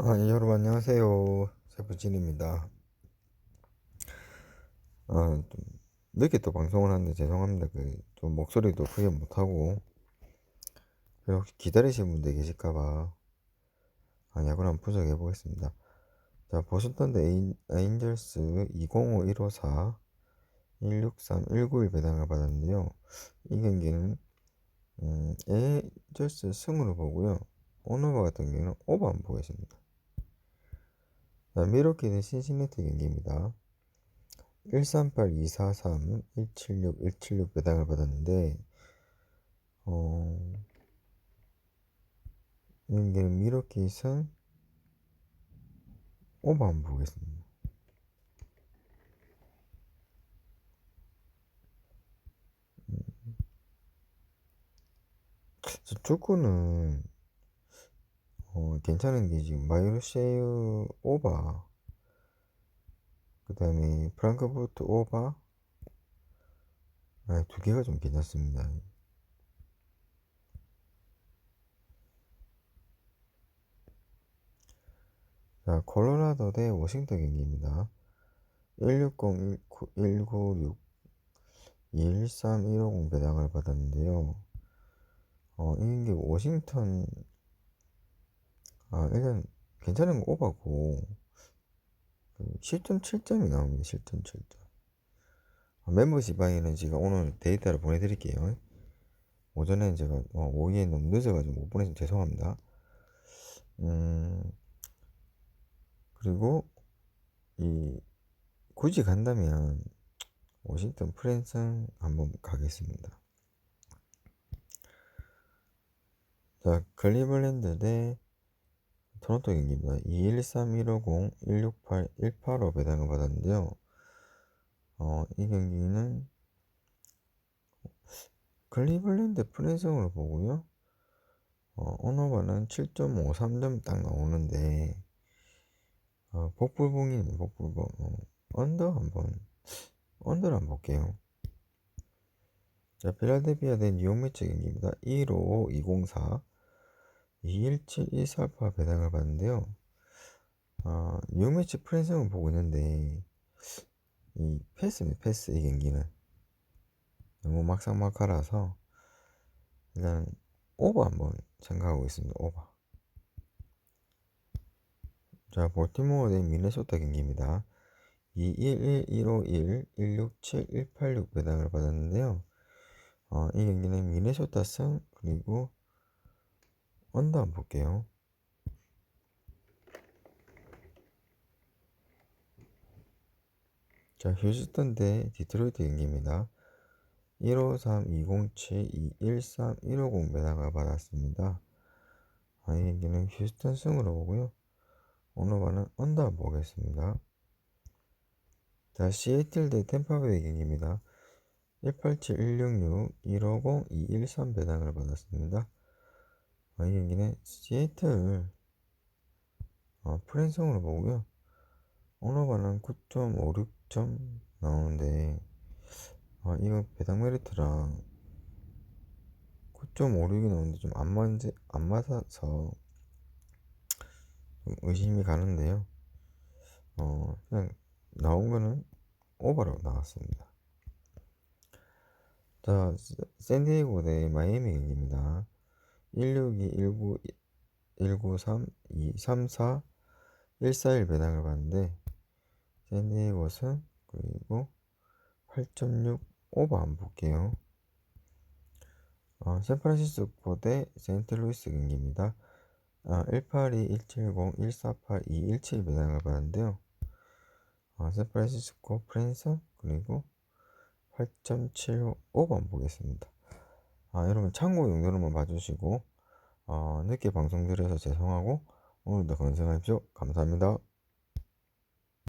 아, 예, 여러분 안녕하세요. 세부진입니다. 아, 좀 늦게 또 방송을 하는데 죄송합니다. 그, 좀 목소리도 크게 못하고. 혹시 기다리시는 분들 계실까봐. 아, 야구를 한번 분석해 보겠습니다. 자, 보셨던데 에인, 에인절스 205 154 163 191 배당을 받았는데요. 이 경기는, 음, 에인절스 승으로 보고요. 오너바 같은 경우는 오버 안 보겠습니다. 자, 미러키는 신시내티 경기입니다. 138, 243, 176, 176 배당을 받았는데, 어, 이 경기는 미러키는 오버 안 보겠습니다. 저 축구는 어, 괜찮은 게 지금 마이르쉐이어 오바 그 다음에 프랑크푸르트 오바 아, 두 개가 좀 괜찮습니다. 자, 콜로라도 대 워싱턴 경기입니다. 160, 196, 213, 150 배당을 받았는데요. 어, 이게 워싱턴, 아, 일단 괜찮은 거 오바고, 그 실점 7점이 나옵니다. 실점 7점. 아, 멤버십 방에는 제가 오늘 데이터를 보내드릴게요. 오전에 제가 어, 오후에 너무 늦어가지고 못 보내서 죄송합니다. 음, 그리고 이 굳이 간다면 워싱턴 프랜스 한번 가겠습니다. 자, 클리블랜드 대 토론토 경기입니다. 213, 150, 168, 185 배당을 받았는데요. 어, 이 경기는 클리블랜드 프랜승으로 보고요. 어, 오너바는 7.53점 딱 나오는데 어, 복불봉이네 복불봉 어, 언더 한번 언더를 한번 볼게요. 자, 필라델피아 대 뉴욕 매치 경기입니다. 155, 204 217, 148 배당을 받는데요. 아, 뉴욕 매치 프랜승을 보고 있는데 이 패스네 패스 이 경기는 너무 막상막하라서 일단 오버 한번 생각하고 있습니다. 오버. 자, 볼티모어 대 미네소타 경기입니다. 211, 151, 167, 186 배당을 받았는데요. 어, 이 경기는 미네소타 승 그리고 언더 한번 볼게요. 자, 휴스턴 대 디트로이트 경기입니다. 153, 207, 213, 150 배당을 받았습니다. 아, 이 경기는 휴스턴 승으로 보고요. 오늘 반은 언더 보겠습니다. 자, 시애틀 대 템파베이 경기입니다. 187, 166, 150, 213 배당을 받았습니다. 아, 이 경기는 시애틀 어, 프랜성으로 보고요. 오늘 반은 9.56점 나오는데 아, 이거 배당 메리트랑 9.56이 나오는데 좀 안 맞지 안 맞아서 좀 의심이 가는데요. 어, 그냥 나온 거는 오버로 나왔습니다. 자, 샌디에고 대 마이애미 경기입니다. 162, 19, 193, 234, 141 배당을 받는데 샌디에고는 그리고 8.6 오버 안 볼게요. 어, 샌프란시스코 대 세인트루이스 경기입니다. 아, 182, 170, 148, 217 배당을 받았는데요. 아, 샌프란시스코 프랜스 그리고 8.75 오버 보겠습니다. 아, 여러분 참고 용도로만 봐주시고 어, 늦게 방송 드려서 죄송하고 오늘도 건승하십시오. 감사합니다.